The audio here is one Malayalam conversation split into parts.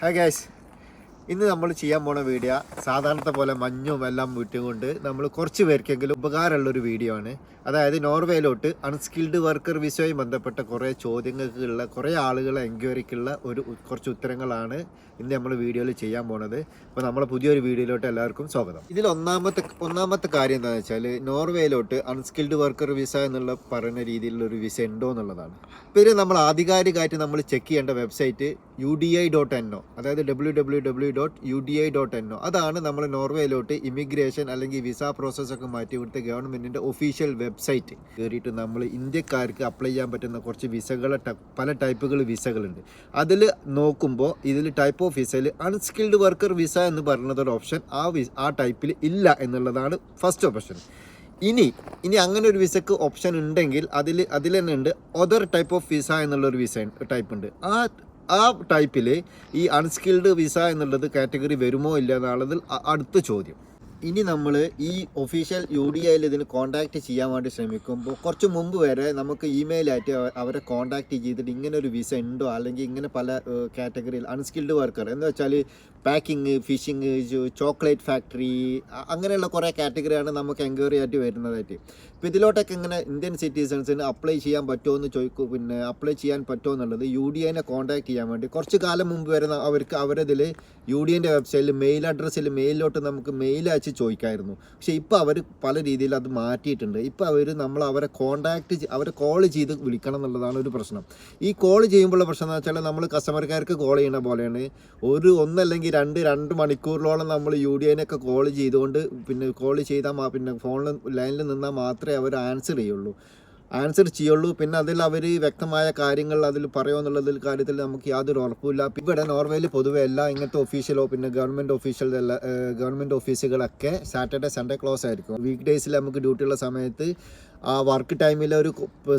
Hi guys. ഇന്ന് നമ്മൾ ചെയ്യാൻ പോണ വീഡിയോ സാധാരണത്തെ പോലെ മഞ്ഞും എല്ലാം വിട്ടുകൊണ്ട് നമ്മൾ കുറച്ച് പേർക്കെങ്കിലും ഉപകാരമുള്ള ഒരു വീഡിയോ ആണ്. അതായത് നോർവേയിലോട്ട് അൺസ്കിൽഡ് വർക്കർ വിസയുമായി ബന്ധപ്പെട്ട കുറേ ചോദ്യങ്ങൾക്കുള്ള കുറേ ആളുകളെ എൻക്വയറിക്കുള്ള ഒരു കുറച്ച് ഉത്തരങ്ങളാണ് ഇന്ന് നമ്മൾ വീഡിയോയിൽ ചെയ്യാൻ പോണത്. അപ്പോൾ നമ്മളെ പുതിയൊരു വീഡിയോയിലോട്ട് എല്ലാവർക്കും സ്വാഗതം. ഇതിൽ ഒന്നാമത്തെ ഒന്നാമത്തെ കാര്യം എന്താണെന്ന് വെച്ചാൽ നോർവേയിലോട്ട് അൺസ്കിൽഡ് വർക്കർ വിസ എന്നുള്ള പറയുന്ന രീതിയിലുള്ള ഒരു വിസ ഉണ്ടോ എന്നുള്ളതാണ്. പിന്നെ നമ്മൾ ആധികാരികമായിട്ട് നമ്മൾ ചെക്ക് ചെയ്യേണ്ട website U D I dot N O അതായത് W W W dot U D I dot N O അതാണ് നമ്മൾ നോർവേയിലോട്ട് ഇമിഗ്രേഷൻ അല്ലെങ്കിൽ വിസ പ്രോസസ്സ് ഒക്കെ മാറ്റി ഇവിടുത്തെ ഗവൺമെന്റിന്റെ ഒഫീഷ്യൽ വെബ്സൈറ്റ് കയറിയിട്ട് നമ്മൾ ഇന്ത്യക്കാർക്ക് അപ്ലൈ ചെയ്യാൻ പറ്റുന്ന കുറച്ച് വിസകളെ പല ടൈപ്പുകൾ വിസകളുണ്ട് അതിൽ നോക്കുമ്പോൾ ഇതിൽ ടൈപ്പ് ഓഫ് വിസയിൽ അൺസ്കിൽഡ് വർക്കർ വിസ എന്ന് പറയുന്നതൊരു ഓപ്ഷൻ ആ വിസ ആ ടൈപ്പിൽ ഇല്ല എന്നുള്ളതാണ് ഫസ്റ്റ് ഓപ്ഷൻ ഇനി ഇനി അങ്ങനെ ഒരു വിസക്ക് ഓപ്ഷൻ ഉണ്ടെങ്കിൽ അതിൽ അതിൽ തന്നെ ഉണ്ട് അതർ ടൈപ്പ് ഓഫ് വിസ എന്നുള്ളൊരു വിസ ടൈപ്പ് ഉണ്ട് ആ ആ ടൈപ്പിൽ ഈ അൺസ്കിൽഡ് വിസ എന്നുള്ളത് കാറ്റഗറി വരുമോ ഇല്ല എന്നുള്ളതിൽ അടുത്ത ചോദ്യം. ഇനി നമ്മൾ ഈ ഒഫീഷ്യൽ യു ഡി ഐയിൽ ഇതിന് കോൺടാക്റ്റ് ചെയ്യാൻ വേണ്ടി ശ്രമിക്കുമ്പോൾ കുറച്ച് മുമ്പ് വരെ നമുക്ക് ഇമെയിലായിട്ട് അവരെ കോൺടാക്റ്റ് ചെയ്തിട്ട് ഇങ്ങനെ ഒരു വിസ ഉണ്ടോ? അല്ലെങ്കിൽ ഇങ്ങനെ പല കാറ്റഗറിയിൽ അൺസ്കിൽഡ് വർക്കർ എന്ന് വെച്ചാൽ പാക്കിങ് ഫിഷിങ് ചോക്ലേറ്റ് ഫാക്ടറി അങ്ങനെയുള്ള കുറേ കാറ്റഗറിയാണ് നമുക്ക് എൻക്വയറി ആയിട്ട് വരുന്നതായിട്ട്. ഇപ്പോൾ ഇതിലോട്ടൊക്കെ ഇങ്ങനെ ഇന്ത്യൻ സിറ്റിസൺസിന് അപ്ലൈ ചെയ്യാൻ പറ്റുമോ എന്ന് ചോദിക്കും പിന്നെ അപ്ലൈ ചെയ്യാൻ പറ്റുമോ എന്നുള്ളത് യു ഡി ഐനെ കോൺടാക്ട് ചെയ്യാൻ വേണ്ടി കുറച്ച് കാലം മുമ്പ് വരെ അവർക്ക് അവരതിൽ യു ഡി ഐന്റെ വെബ്സൈറ്റിൽ മെയിൽ അഡ്രസ്സിൽ മെയിലിലോട്ട് നമുക്ക് മെയിൽ അയച്ച് ചോദിക്കായിരുന്നു. പക്ഷേ ഇപ്പോൾ അവർ പല രീതിയിൽ അത് മാറ്റിയിട്ടുണ്ട്. ഇപ്പോൾ അവർ നമ്മൾ അവരെ കോൺടാക്ട് അവരെ കോൾ ചെയ്ത് വിളിക്കണം എന്നുള്ളതാണ് ഒരു പ്രശ്നം. ഈ കോൾ ചെയ്യുമ്പോഴുള്ള പ്രശ്നം എന്ന് വെച്ചാൽ നമ്മൾ കസ്റ്റമർക്കാർക്ക് കോൾ ചെയ്യുന്ന പോലെയാണ്. ഒരു ഒന്നല്ലെങ്കിൽ രണ്ട് രണ്ട് മണിക്കൂറിലോളം നമ്മൾ യു ഡി ഐനൊക്കെ കോൾ ചെയ്തുകൊണ്ട് പിന്നെ കോൾ ചെയ്താൽ പിന്നെ ഫോണിൽ ലൈനിൽ നിന്നാൽ മാത്രമേ അവർ ആൻസർ ചെയ്യുള്ളൂ. ആൻസർ ചെയ്യുള്ളൂ. പിന്നെ അതിൽ അവർ വ്യക്തമായ കാര്യങ്ങൾ അതിൽ പറയുമെന്നുള്ളതിൽ കാര്യത്തിൽ നമുക്ക് യാതൊരു ഉറപ്പില്ല ഇവിടെ നോർവേയിൽ പൊതുവെ എല്ലാ ഇങ്ങനത്തെ ഒഫീഷ്യലോ പിന്നെ ഗവൺമെന്റ് ഒഫീഷ്യൽ ഗവൺമെന്റ് ഓഫീസുകളൊക്കെ സാറ്റർഡേ സൺഡേ ക്ലോസ് ആയിരിക്കും. വീക്ക് ഡേയ്സിൽ നമുക്ക് ഡ്യൂട്ടിയുള്ള സമയത്ത് ആ വർക്ക് ടൈമിൽ ഒരു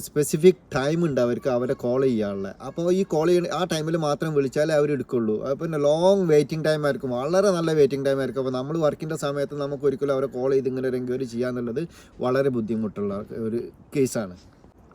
സ്പെസിഫിക് ടൈം ഉണ്ട് അവർക്ക് അവരെ കോൾ ചെയ്യാനുള്ള. അപ്പോൾ ഈ കോൾ ചെയ്യണ ആ ടൈമിൽ മാത്രം വിളിച്ചാലേ അവർ എടുക്കുള്ളൂ. പിന്നെ ലോങ് വെയിറ്റിംഗ് ടൈം ആയിരിക്കും. വളരെ നല്ല വെയിറ്റിംഗ് ടൈം ആയിരിക്കും. അപ്പോൾ നമ്മൾ വർക്കിന്റെ സമയത്ത് നമുക്ക് ഒരിക്കലും അവരെ കോൾ ചെയ്ത് ഇങ്ങനെ ഒരു എൻക്വയറി ചെയ്യാന്നുള്ളത് വളരെ ബുദ്ധിമുട്ടുള്ള ഒരു കേസാണ്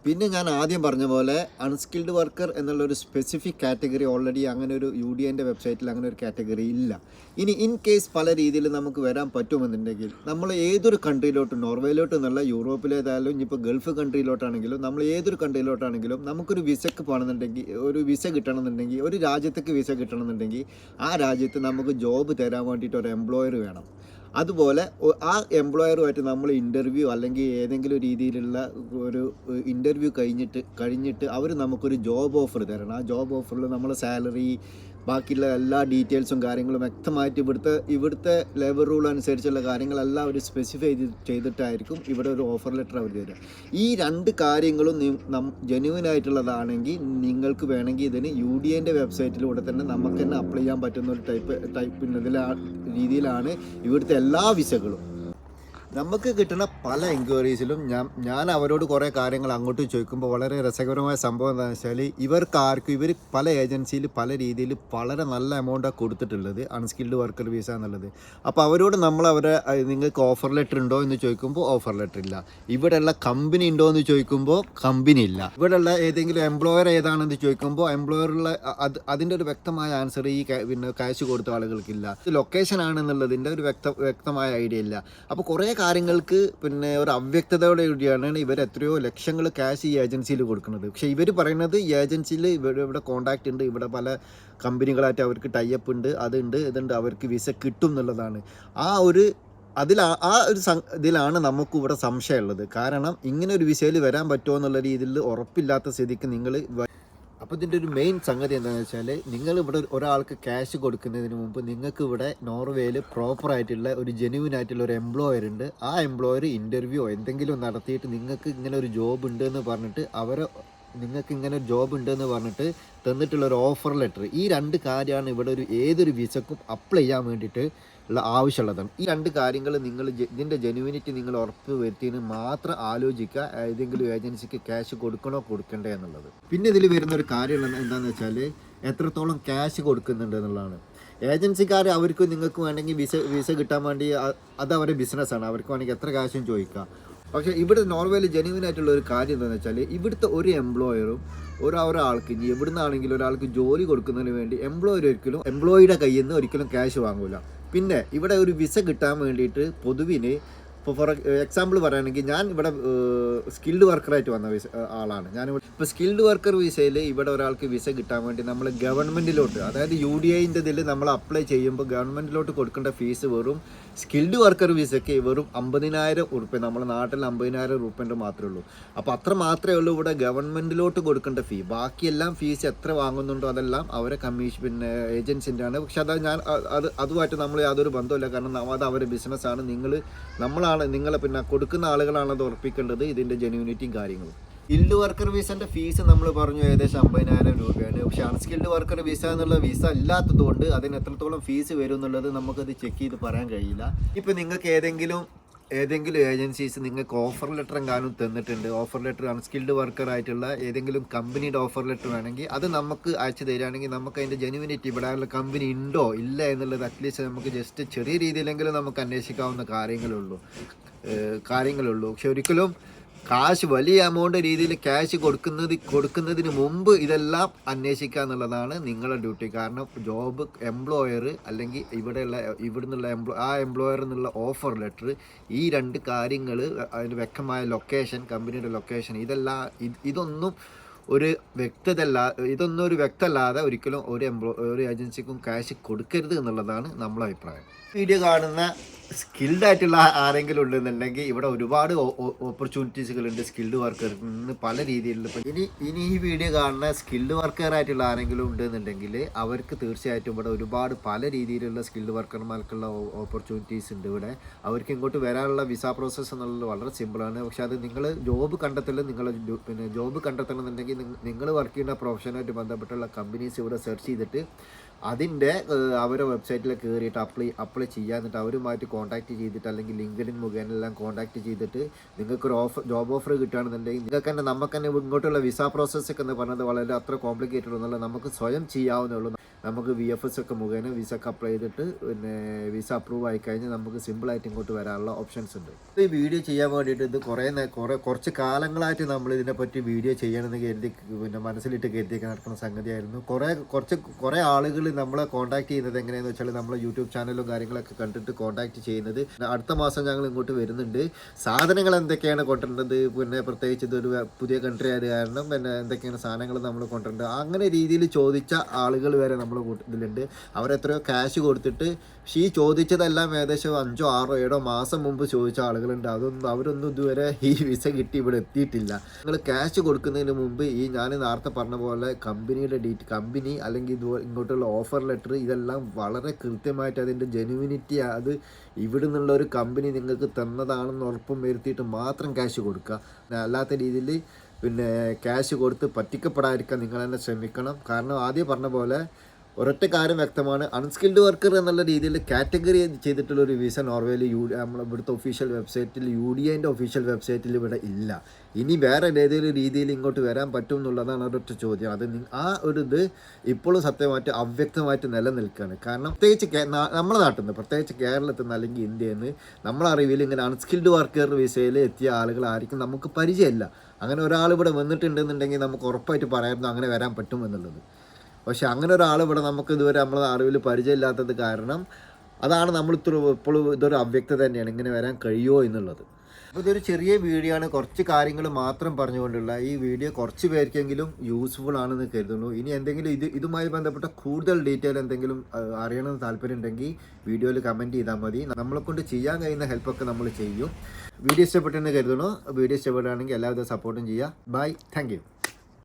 പിന്നെ ഞാൻ ആദ്യം പറഞ്ഞ പോലെ അൺസ്കിൽഡ് വർക്കർ എന്നുള്ള ഒരു സ്പെസിഫിക് കാറ്റഗറി ഓൾറെഡി അങ്ങനെ ഒരു യു ഡി എന്റെ വെബ്സൈറ്റിൽ അങ്ങനെ ഒരു കാറ്റഗറി ഇല്ല. ഇനി ഇൻ കേസ് പല രീതിയിൽ നമുക്ക് വരാൻ പറ്റുമെന്നുണ്ടെങ്കിൽ നമ്മൾ ഏതൊരു കൺട്രിയിലോട്ട് നോർവേയിലോട്ട് നല്ല യൂറോപ്പിലേതായാലും ഇനിയിപ്പോൾ ഗൾഫ് കൺട്രിയിലോട്ടാണെങ്കിലും നമ്മൾ ഏതൊരു കൺട്രിയിലോട്ടാണെങ്കിലും നമുക്കൊരു വിസക്ക് പോകണമെന്നുണ്ടെങ്കിൽ ഒരു വിസ കിട്ടണമെന്നുണ്ടെങ്കിൽ ഒരു രാജ്യത്തേക്ക് വിസ കിട്ടണമെന്നുണ്ടെങ്കിൽ ആ രാജ്യത്ത് നമുക്ക് ജോബ് തരാൻ വേണ്ടിയിട്ട് ഒരു എംപ്ലോയർ വേണം. അതുപോലെ ആ എംപ്ലോയറുമായിട്ട് നമ്മൾ ഇന്റർവ്യൂ അല്ലെങ്കിൽ ഏതെങ്കിലും രീതിയിലുള്ള ഒരു ഇന്റർവ്യൂ കഴിഞ്ഞിട്ട് കഴിഞ്ഞിട്ട് അവർ നമുക്കൊരു ജോബ് ഓഫർ തരണം. ആ ജോബ് ഓഫറിൽ നമ്മൾ സാലറി ബാക്കിയുള്ള എല്ലാ ഡീറ്റെയിൽസും കാര്യങ്ങളും വ്യക്തമായിട്ട് ഇവിടുത്തെ ഇവിടുത്തെ ലേബർ റൂൾ അനുസരിച്ചുള്ള കാര്യങ്ങളെല്ലാം അവർ സ്പെസിഫൈ ചെയ്ത് ചെയ്തിട്ടായിരിക്കും ഇവിടെ ഒരു ഓഫർ ലെറ്റർ അവർ തരിക. ഈ രണ്ട് കാര്യങ്ങളും ജെന്യൂൻ ആയിട്ടുള്ളതാണെങ്കിൽ നിങ്ങൾക്ക് വേണമെങ്കിൽ ഇതിന് യു ഡി എന്റെ വെബ്സൈറ്റിലൂടെ തന്നെ നമുക്ക് തന്നെ അപ്ലൈ ചെയ്യാൻ പറ്റുന്ന ഒരു ടൈപ്പ് ടൈപ്പ് ഇതിലാ രീതിയിലാണ് ഇവിടുത്തെ എല്ലാ വിസകളും. നമുക്ക് കിട്ടുന്ന പല എൻക്വയറീസിലും ഞാൻ ഞാൻ അവരോട് കുറേ കാര്യങ്ങൾ അങ്ങോട്ട് ചോദിക്കുമ്പോൾ വളരെ രസകരമായ സംഭവം എന്താണെന്ന് വെച്ചാൽ ഇവർക്ക് ആർക്കും ഇവർ പല ഏജൻസിയിൽ പല രീതിയിൽ വളരെ നല്ല എമൗണ്ടാണ് കൊടുത്തിട്ടുള്ളത് അൺസ്കിൽഡ് വർക്കർ വിസ എന്നുള്ളത്. അപ്പോൾ അവരോട് നമ്മൾ അവരെ നിങ്ങൾക്ക് ഓഫർ ലെറ്റർ ഉണ്ടോ എന്ന് ചോദിക്കുമ്പോൾ ഓഫർ ലെറ്റർ ഇല്ല. ഇവിടെയുള്ള കമ്പനി ഉണ്ടോ എന്ന് ചോദിക്കുമ്പോൾ കമ്പനി ഇല്ല. ഇവിടെയുള്ള ഏതെങ്കിലും എംപ്ലോയർ ഏതാണെന്ന് ചോദിക്കുമ്പോൾ എംപ്ലോയറുള്ള അത് അതിന്റെ ഒരു വ്യക്തമായ ആൻസർ ഈ പിന്നെ കാശ് കൊടുത്ത ആളുകൾക്കില്ല. ലൊക്കേഷൻ ആണെന്നുള്ളതിന്റെ ഒരു വ്യക്ത വ്യക്തമായ ഐഡിയ ഇല്ല. അപ്പോൾ കുറേ കാര്യങ്ങൾക്ക് പിന്നെ ഒരു അവ്യക്തതയോടെ കൂടിയാണ് ഇവർ എത്രയോ ലക്ഷങ്ങൾ ക്യാഷ് ഈ ഏജൻസിയിൽ കൊടുക്കുന്നത്. പക്ഷേ ഇവർ പറയുന്നത് ഈ ഏജൻസിയിൽ ഇവർ ഇവിടെ കോണ്ടാക്ട് ഉണ്ട്. ഇവിടെ പല കമ്പനികളായിട്ട് അവർക്ക് ടൈപ്പ് ഉണ്ട് അതുണ്ട് ഇതുണ്ട്. അവർക്ക് വിസ കിട്ടും എന്നുള്ളതാണ്. ആ ഒരു അതിൽ ആ- ഒരു ഇതിലാണ് നമുക്ക് ഇവിടെ സംശയമുള്ളത്. കാരണം ഇങ്ങനെ ഒരു വിസയിൽ വരാൻ പറ്റുമോ എന്നുള്ള രീതിയിൽ ഉറപ്പില്ലാത്ത സ്ഥിതിക്ക് നിങ്ങൾ അപ്പോൾ ഇതിന്റെ ഒരു മെയിൻ സംഗതി എന്താണെന്ന് വെച്ചാൽ നിങ്ങൾ ഇവിടെ ഒരാൾക്ക് ക്യാഷ് കൊടുക്കുന്നതിന് മുമ്പ് നിങ്ങൾക്ക് ഇവിടെ നോർവേയിൽ പ്രോപ്പറായിട്ടുള്ള ഒരു ജെന്യൂൻ ആയിട്ടുള്ള ഒരു എംപ്ലോയർ ഉണ്ട്. ആ എംപ്ലോയർ ഇന്റർവ്യൂ എന്തെങ്കിലും നടത്തിയിട്ട് നിങ്ങൾക്ക് ഇങ്ങനെ ഒരു ജോബ് ഉണ്ട് എന്ന് പറഞ്ഞിട്ട് അവരെ നിങ്ങൾക്ക് ഇങ്ങനെ ഒരു ജോബ് ഉണ്ടെന്ന് പറഞ്ഞിട്ട് തന്നിട്ടുള്ള ഒരു ഓഫർ ലെറ്റർ ഈ രണ്ട് കാര്യമാണ് ഇവിടെ ഒരു ഏതൊരു വിസക്കും അപ്ലൈ ചെയ്യാൻ വേണ്ടിയിട്ട് ആവശ്യമുള്ളതാണ് ഈ രണ്ട് കാര്യങ്ങൾ നിങ്ങൾ ഇതിന്റെ ജെനുവിനിറ്റി നിങ്ങൾ ഉറപ്പ് വരുത്തിയതിന് മാത്രം ആലോചിക്കുക. ഏതെങ്കിലും ഏജൻസിക്ക് ക്യാഷ് കൊടുക്കണോ കൊടുക്കണ്ടേ എന്നുള്ളത്. പിന്നെ ഇതിൽ വരുന്ന ഒരു കാര്യം എന്താണെന്ന് വെച്ചാൽ എത്രത്തോളം ക്യാഷ് കൊടുക്കുന്നുണ്ട് എന്നുള്ളതാണ്. ഏജൻസിക്കാർ അവർക്ക് നിങ്ങൾക്ക് വേണമെങ്കിൽ വിസ വിസ കിട്ടാൻ വേണ്ടി അത് അവരുടെ ബിസിനസ്സാണ് അവർക്ക് വേണമെങ്കിൽ എത്ര കാശും ചോദിക്കാം. പക്ഷേ ഇവിടെ നോർവേയിൽ ജെനുവിൻ ആയിട്ടുള്ള ഒരു കാര്യം എന്താണെന്ന് വെച്ചാൽ ഇവിടുത്തെ ഒരു എംപ്ലോയറും ഒരു ഒരാൾക്ക് ഇനി എവിടുന്നാണെങ്കിലും ഒരാൾക്ക് ജോലി കൊടുക്കുന്നതിന് വേണ്ടി എംപ്ലോയർ ഒരിക്കലും എംപ്ലോയിയുടെ കയ്യിൽ നിന്ന് ഒരിക്കലും ക്യാഷ് വാങ്ങൂല. പിന്നെ ഇവിടെ ഒരു വിസ കിട്ടാൻ വേണ്ടിയിട്ട് പൊതുവിന് ഇപ്പോൾ ഫോർ എക്സാമ്പിൾ പറയുകയാണെങ്കിൽ ഞാൻ ഇവിടെ സ്കിൽഡ് വർക്കറായിട്ട് വന്ന വിസ ആളാണ്. ഞാൻ ഇപ്പോൾ സ്കിൽഡ് വർക്കർ വിസയിൽ ഇവിടെ ഒരാൾക്ക് വിസ കിട്ടാൻ വേണ്ടി നമ്മൾ ഗവൺമെന്റിലോട്ട് അതായത് യു ഡി ഐന്റെ ഇതിൽ നമ്മൾ അപ്ലൈ ചെയ്യുമ്പോൾ ഗവൺമെന്റിലോട്ട് കൊടുക്കേണ്ട ഫീസ് വെറും സ്കിൽഡ് വർക്കർ വിസയ്ക്ക് വെറും അമ്പതിനായിരം ഉറുപ്പ്യ നമ്മുടെ നാട്ടിൽ അമ്പതിനായിരം ഉറുപ്പ്യന്റെ മാത്രമേ ഉള്ളൂ. അപ്പോൾ അത്ര മാത്രമേ ഉള്ളൂ ഇവിടെ ഗവൺമെന്റിലോട്ട് കൊടുക്കേണ്ട ഫീ ബാക്കിയെല്ലാം ഫീസ് എത്ര വാങ്ങുന്നുണ്ടോ അതെല്ലാം അവരെ കമ്മീഷൻ പിന്നെ ഏജൻസിന്റെ ആണ് പക്ഷെ അത് ഞാൻ അത് അതുമായിട്ട് നമ്മൾ യാതൊരു ബന്ധമില്ല കാരണം അത് അവരുടെ ബിസിനസ്സാണ് നിങ്ങൾ നമ്മളാണ് നിങ്ങളെ പിന്നെ കൊടുക്കുന്ന ആളുകളാണ് ഉറപ്പിക്കേണ്ടത് ഇതിന്റെ ജെന്യൂനിറ്റിയും കാര്യങ്ങളും. സ്കിൽഡ് വർക്കർ വിസന്റെ ഫീസ് നമ്മൾ പറഞ്ഞു ഏകദേശം അമ്പതിനായിരം രൂപയാണ്. പക്ഷെ അൺസ്കിൽഡ് വർക്കർ വിസ എന്നുള്ള വിസ ഇല്ലാത്തതുകൊണ്ട് അതിന് എത്രത്തോളം ഫീസ് വരും എന്നുള്ളത് നമുക്കത് ചെക്ക് ചെയ്ത് പറയാൻ കഴിയില്ല. ഇപ്പോൾ നിങ്ങൾക്ക് ഏതെങ്കിലും ഏതെങ്കിലും ഏജൻസീസ് നിങ്ങൾക്ക് ഓഫർ ലെറ്റർ എങ്ങാനും തന്നിട്ടുണ്ട്. ഓഫർ ലെറ്റർ അൺസ്കിൽഡ് വർക്കർ ആയിട്ടുള്ള ഏതെങ്കിലും കമ്പനിയുടെ ഓഫർ ലെറ്റർ വേണമെങ്കിൽ അത് നമുക്ക് അയച്ചു തരികയാണെങ്കിൽ നമുക്ക് അതിന്റെ ജെനുവിനിറ്റി ഇവിടെ കമ്പനി ഉണ്ടോ ഇല്ല എന്നുള്ളത് അറ്റ്ലീസ്റ്റ് നമുക്ക് ജസ്റ്റ് ചെറിയ രീതിയിലെങ്കിലും നമുക്ക് അന്വേഷിക്കാവുന്ന കാര്യങ്ങളുള്ളൂ. കാര്യങ്ങളുള്ളൂ. പക്ഷെ ഒരിക്കലും കാശ് വലിയ എമൗണ്ട് രീതിയിൽ ക്യാഷ് കൊടുക്കുന്നത് കൊടുക്കുന്നതിന് മുമ്പ് ഇതെല്ലാം അന്വേഷിക്കുക എന്നുള്ളതാണ് നിങ്ങളുടെ ഡ്യൂട്ടി കാരണം ജോബ് എംപ്ലോയർ അല്ലെങ്കിൽ ഇവിടെയുള്ള ഇവിടെ നിന്നുള്ള എംപ്ലോ ആ എംപ്ലോയർ എന്നുള്ള ഓഫർ ലെറ്റർ ഈ രണ്ട് കാര്യങ്ങൾ അതിന് വ്യക്തമായ ലൊക്കേഷൻ കമ്പനിയുടെ ലൊക്കേഷൻ ഇതെല്ലാം ഇതൊന്നും ഒരു വ്യക്തതല്ല ഇതൊന്നും ഒരു വ്യക്തമല്ലാതെ ഒരിക്കലും ഒരു എംപ്ലോ ഒരു ഏജൻസിക്കും ക്യാഷ് കൊടുക്കരുത് എന്നുള്ളതാണ് നമ്മളെ അഭിപ്രായം. വീഡിയോ കാണുന്ന സ്കിൽഡ് ആയിട്ടുള്ള ആരെങ്കിലും ഉണ്ടെന്നുണ്ടെങ്കിൽ ഇവിടെ ഒരുപാട് ഓപ്പർച്യൂണിറ്റീസുകൾ ഉണ്ട് സ്കിൽഡ് വർക്കറിന് പല രീതിയിലുള്ള ഇപ്പം ഇനി ഇനി ഈ വീഡിയോ കാണുന്ന സ്കിൽഡ് വർക്കർ ആയിട്ടുള്ള ആരെങ്കിലും ഉണ്ടെന്നുണ്ടെങ്കിൽ അവർക്ക് തീർച്ചയായിട്ടും ഇവിടെ ഒരുപാട് പല രീതിയിലുള്ള സ്കിൽഡ് വർക്കർമാർക്കുള്ള ഓപ്പർച്യൂണിറ്റീസ് ഉണ്ട് ഇവിടെ. അവർക്ക് ഇങ്ങോട്ട് വരാനുള്ള വിസ പ്രോസസ്സ് എന്നുള്ളത് വളരെ സിമ്പിളാണ് പക്ഷെ അത് നിങ്ങൾ ജോബ് കണ്ടെത്തൽ നിങ്ങൾ പിന്നെ ജോബ് കണ്ടെത്തണമെന്നുണ്ടെങ്കിൽ നിങ്ങൾ വർക്ക് ചെയ്യുന്ന പ്രൊഫഷനായിട്ട് ബന്ധപ്പെട്ടുള്ള കമ്പനീസ് ഇവിടെ സെർച്ച് ചെയ്തിട്ട് അതിന്റെ അവരെ വെബ്സൈറ്റിൽ കയറിയിട്ട് അപ്ലൈ അപ്ലൈ ചെയ്യുക എന്നിട്ട് അവരുമായിട്ട് കോൺടാക്റ്റ് ചെയ്തിട്ട് അല്ലെങ്കിൽ ലിങ്ക്ഡിൻ മുഖേന എല്ലാം കോൺടാക്ട് ചെയ്തിട്ട് നിങ്ങൾക്കൊരു ഓഫർ ജോബ് ഓഫർ കിട്ടുകയാണെന്നുണ്ടെങ്കിൽ നിങ്ങൾക്ക് തന്നെ നമുക്ക് തന്നെ ഇങ്ങോട്ടുള്ള വിസ പ്രോസസ്സൊക്കെ എന്ന് പറഞ്ഞത് വളരെ അത്ര കോംപ്ലിക്കേറ്റഡ് ഒന്നുമല്ല. നമുക്ക് സ്വയം ചെയ്യാവുന്നേ ഉള്ളൂ. നമുക്ക് വി എഫ് എസ് ഒക്കെ മുഖേന വിസ ഒക്കെ അപ്ലൈ ചെയ്തിട്ട് പിന്നെ വിസ അപ്രൂവ് ആയി കഴിഞ്ഞാൽ നമുക്ക് സിമ്പിളായിട്ട് ഇങ്ങോട്ട് വരാനുള്ള ഓപ്ഷൻസ് ഉണ്ട്. ഈ വീഡിയോ ചെയ്യാൻ വേണ്ടിയിട്ട് ഇത് കുറേ കുറേ കുറച്ച് കാലങ്ങളായിട്ട് നമ്മൾ ഇതിനെപ്പറ്റി വീഡിയോ ചെയ്യണമെന്ന് കരുതി പിന്നെ മനസ്സിലിട്ട് കരുതി നടക്കുന്ന സംഗതിയായിരുന്നു. കുറേ കുറച്ച് കുറേ ആളുകൾ നമ്മളെ കോൺടാക്ട് ചെയ്യുന്നത് എങ്ങനെയാണെന്ന് വെച്ചാൽ നമ്മളെ യൂട്യൂബ് ചാനലും കാര്യങ്ങളൊക്കെ കണ്ടിട്ട് കോൺടാക്ട് ചെയ്യുന്നത്. അടുത്ത മാസം ഞങ്ങൾ ഇങ്ങോട്ട് വരുന്നുണ്ട്. സാധനങ്ങൾ എന്തൊക്കെയാണ് കൊണ്ടുവരേണ്ടത്? പിന്നെ പ്രത്യേകിച്ച് ഇതൊരു പുതിയ കൺട്രി ആയത് കാരണം പിന്നെ എന്തൊക്കെയാണ് സാധനങ്ങൾ നമ്മൾ കൊണ്ടുവരേണ്ടത്? അങ്ങനെ രീതിയിൽ ചോദിച്ച ആളുകൾ വരെ നമ്മുടെ കൂട്ടത്തിലുണ്ട് അവരെത്രയോ ക്യാഷ് കൊടുത്തിട്ട് പക്ഷേ ഈ ചോദിച്ചതെല്ലാം ഏകദേശം അഞ്ചോ ആറോ ഏഴോ മാസം മുമ്പ് ചോദിച്ച ആളുകളുണ്ട്. അതൊന്നും അവരൊന്നും ഇതുവരെ ഈ വിസ കിട്ടി ഇവിടെ എത്തിയിട്ടില്ല. നിങ്ങൾ ക്യാഷ് കൊടുക്കുന്നതിന് മുമ്പ് ഈ ഞാൻ നേരത്തെ പറഞ്ഞ പോലെ കമ്പനിയുടെ ഡീറ്റ് കമ്പനി അല്ലെങ്കിൽ ഇതുപോലെ ഇങ്ങോട്ടുള്ള ഓഫർ ലെറ്റർ ഇതെല്ലാം വളരെ കൃത്യമായിട്ട് അതിന്റെ ജെനുവിനിറ്റി അത് ഇവിടെ നിന്നുള്ള ഒരു കമ്പനി നിങ്ങൾക്ക് തന്നതാണെന്ന് ഉറപ്പും വരുത്തിയിട്ട് മാത്രം ക്യാഷ് കൊടുക്കുക. അല്ലാത്ത രീതിയിൽ പിന്നെ ക്യാഷ് കൊടുത്ത് പറ്റിക്കപ്പെടാതിരിക്കാൻ നിങ്ങൾ തന്നെ ശ്രമിക്കണം. കാരണം ആദ്യം പറഞ്ഞ പോലെ ഒരൊറ്റ കാര്യം വ്യക്തമാണ്. അൺസ്കിൽഡ് വർക്കർ എന്നുള്ള രീതിയിൽ കാറ്റഗറി ചെയ്തിട്ടുള്ള ഒരു വിസ നോർവേയിൽ യു നമ്മൾ ഇവിടുത്തെ ഒഫീഷ്യൽ വെബ്സൈറ്റിൽ യു ഡി എന്റെ ഒഫീഷ്യൽ വെബ്സൈറ്റിൽ ഇവിടെ ഇല്ല. ഇനി വേറെ ഏതെങ്കിലും രീതിയിൽ ഇങ്ങോട്ട് വരാൻ പറ്റും എന്നുള്ളതാണ് ഒരൊറ്റ ചോദ്യം. അത് ആ ഒരു ഇത് ഇപ്പോഴും സത്യമായിട്ട് അവ്യക്തമായിട്ട് നിലനിൽക്കുകയാണ്. കാരണം പ്രത്യേകിച്ച് നമ്മുടെ നാട്ടിൽ നിന്ന് പ്രത്യേകിച്ച് കേരളത്തിൽ നിന്ന് അല്ലെങ്കിൽ ഇന്ത്യയിൽ നിന്ന് നമ്മളെ അറിവിൽ ഇങ്ങനെ അൺസ്കിൽഡ് വർക്കർ വിസയിൽ എത്തിയ ആളുകളായിരിക്കും നമുക്ക് പരിചയമില്ല. അങ്ങനെ ഒരാൾ ഇവിടെ വന്നിട്ടുണ്ടെന്നുണ്ടെങ്കിൽ നമുക്ക് ഉറപ്പായിട്ട് പറയാമായിരുന്നു അങ്ങനെ വരാൻ പറ്റും എന്നുള്ളത്. പക്ഷെ അങ്ങനെ ഒരാൾ ഇവിടെ നമുക്ക് ഇതുവരെ നമ്മളെ അറിവിൽ പരിചയമില്ലാത്തത് കാരണം അതാണ് നമ്മൾ ഇത്ര ഇപ്പോഴും ഇതൊരു അവ്യക്തത തന്നെയാണ്. ഇങ്ങനെ വരാൻ കഴിയുമോ എന്നുള്ളത്. അപ്പോൾ ഇതൊരു ചെറിയ വീഡിയോ ആണ്. കുറച്ച് കാര്യങ്ങൾ മാത്രം പറഞ്ഞുകൊണ്ടുള്ള ഈ വീഡിയോ കുറച്ച് പേർക്കെങ്കിലും യൂസ്ഫുൾ ആണെന്ന് കരുതുന്നു. ഇനി എന്തെങ്കിലും ഇത് ഇതുമായി ബന്ധപ്പെട്ട കൂടുതൽ ഡീറ്റെയിൽ എന്തെങ്കിലും അറിയണമെന്ന് താല്പര്യം ഉണ്ടെങ്കിൽ വീഡിയോയിൽ കമന്റ് ചെയ്താൽ മതി. നമ്മളെ കൊണ്ട് ചെയ്യാൻ കഴിയുന്ന ഹെൽപ്പൊക്കെ നമ്മൾ ചെയ്യും. വീഡിയോ ഇഷ്ടപ്പെട്ടെന്ന് കരുതുന്നു. വീഡിയോ ഇഷ്ടപ്പെടുകയാണെങ്കിൽ എല്ലാവിധ സപ്പോർട്ടും ചെയ്യുക. Bye thank